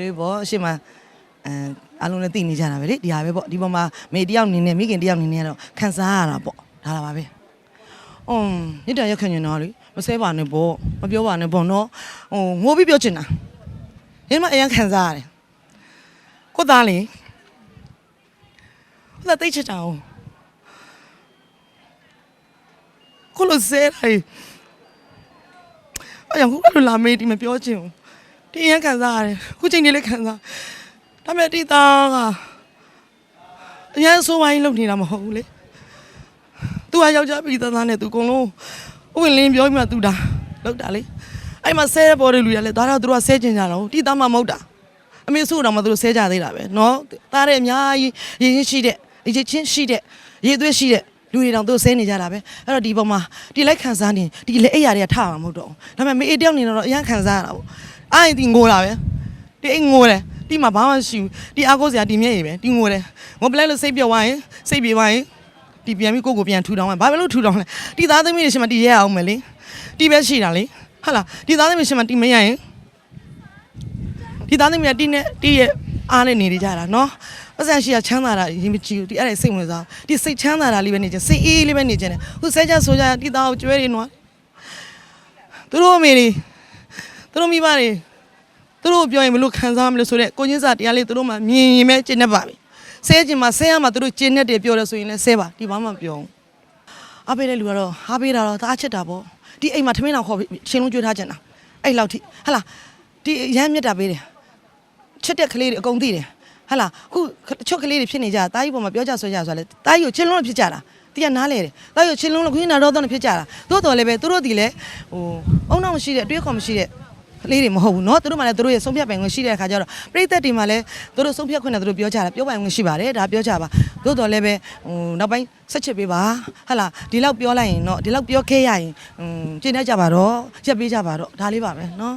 တွေပေါ့အရှိမအဲအားလုံးလည်းသိနေကြတာပဲလေဒီဟာပဲပေါ့ဒီပေါ်မှာမေတယောက်အနေနဲ့မိခင်တယောက်အနေနဲ့ကတော့ခံစားရတာပေါ့ဒါလာပါပဲအွန်မြစ်တာရက်ခံနေတော့လေမဆဲပါနဲ့ပေါ့မပြောပါနဲ့ပေါ့နော်ဟိုငိုပြီးပြောချင်တာဒီမှာအရင်ခံစားရတယ်ကိုသားလေကိုသားသိချစ်တာအောင်ကိုလိုဆဲတာလေအရင်ကလိုလာမေးဒီမပြောချင်ဘူး တင်းရန်ခံစားရတယ်အခုချိန်လေးလည်းခံစားဒါပေမဲ့တိသားကအရင်ဆိုးပိုင်းလုပ်နေတာမဟုတ်ဘူးလေသူကယောက်ျားပြည်သားသားနဲ့သူအကုန်လုံးဥဝင်လင်းပြောပြီးမှသူတာလောက်တာလေအဲ့မှာဆဲတဲ့ပေါ်တွေလူရလဲဒါတော့သူတို့ကဆဲကျင်ကြတော့တိသားမှမဟုတ်တာအမေစုတော့မှသူတို့ဆဲကြသေးတာပဲเนาะတားတဲ့အများကြီးရင်းရင်းရှိတဲ့ရင်းချင်းရှိတဲ့ရေသွေးရှိတဲ့လူတွေတောင်သူဆဲနေကြတာပဲအဲ့တော့ဒီပုံမှာဒီလိုက်ခံစားနေဒီလက်အိယာတွေကထအောင်မဟုတ်တော့ဘူးဒါပေမဲ့မေအေးတယောက်နေတော့အရင်ခံစားရတာပေါ့ အားရင်ဒီငိုတာပဲဒီအိမ်ငိုတယ်ဒီမှာဘာမှမရှိဘူးဒီအားကိုးစရာဒီမျက်ရည်ပဲဒီငိုတယ်ငိုပလဲလို့စိတ်ပြောသွားရင်စိတ်ပြေသွားရင်ဒီပြန်ပြီးကိုယ့်ကိုပြန်ထူထောင်မယ်ဘာပဲလို့ထူထောင်လဲဒီသားသမီးတွေရှင်မတီးရအောင်မယ်လေတီးပဲရှိတာလေဟုတ်လားဒီသားသမီးရှင်မတီးမရရင်ဒီသားသမီးကတီးနဲ့တီးရဲ့အားနဲ့နေနေကြတာနော်ပတ်စံရှိရချမ်းသာတာရင်မကြည့်ဘူးဒီအဲ့ဒါစိတ်ဝင်စားဒီစိတ်ချမ်းသာတာလေးပဲနေချင်စိတ်အေးလေးပဲနေချင်တယ်ခုဆဲကြဆိုကြဒီသားကိုကျွဲနေနော်သူတို့အမေတွေ သူတို့မိဘတွေသူတို့ပြောရင်ဘယ်လိုခံစားမလဲဆိုတော့ကိုချင်းစာတရားလေးသူတို့မှမြင်ရင်ပဲကျင့်တတ်ပါပြီဆဲချင်မှဆဲရမှသူတို့ကျင့်တတ်တယ်ပြောတယ်ဆိုရင်လည်းဆဲပါဒီဘာမှမပြောဘူးအားပေးတဲ့လူကတော့အားပေးတာတော့တအားချစ်တာပေါ့ဒီအိမ်မှာထမင်းတော်ခေါ်ပြီးရှင်လုံးကျွေးထားကြတာအဲ့လောက်ထိဟဟလာဒီရမ်းမြတ်တာပေးတယ်ချစ်တဲ့ကလေးတွေအကုန်သိတယ်ဟဟလာခုတချို့ကလေးတွေဖြစ်နေကြတာတာကြီးပေါ်မှာပြောကြဆွဲကြဆိုလဲတာကြီးကိုချင်းလုံးလို့ဖြစ်ကြတာတီးကနားလေတယ်တာကြီးကိုချင်းလုံးလို့ခွင်းနာတော့တော့ဖြစ်ကြတာသို့တော်လည်းပဲသူတို့ဒီလဲဟိုအုံနောက်မရှိတဲ့အတွေးခေါ်မရှိတဲ့က လေးတွေမဟုတ်ဘူးเนาะသူတို့မှလည်းသူတို့ရဲ့ဆုံးဖြတ်ပိုင်ခွင့်ရှိတဲ့အခါကျတော့ပြိသက်တွေမှလည်းသူတို့ဆုံးဖြတ်ခွင့်နဲ့သူတို့ပြောကြတာပြောပိုင်ခွင့်ရှိပါတယ်ဒါပြောကြပါသို့တော်လည်းပဲဟိုနောက်ပိုင်းဆက်ချစ်ပေးပါဟဟလာဒီလောက်ပြောလိုက်ရင်เนาะဒီလောက်ပြောခဲ့ရရင်ဟွန်းကျင့်တတ်ကြပါတော့ရက်ပေးကြပါတော့ဒါလေးပါပဲเนาะ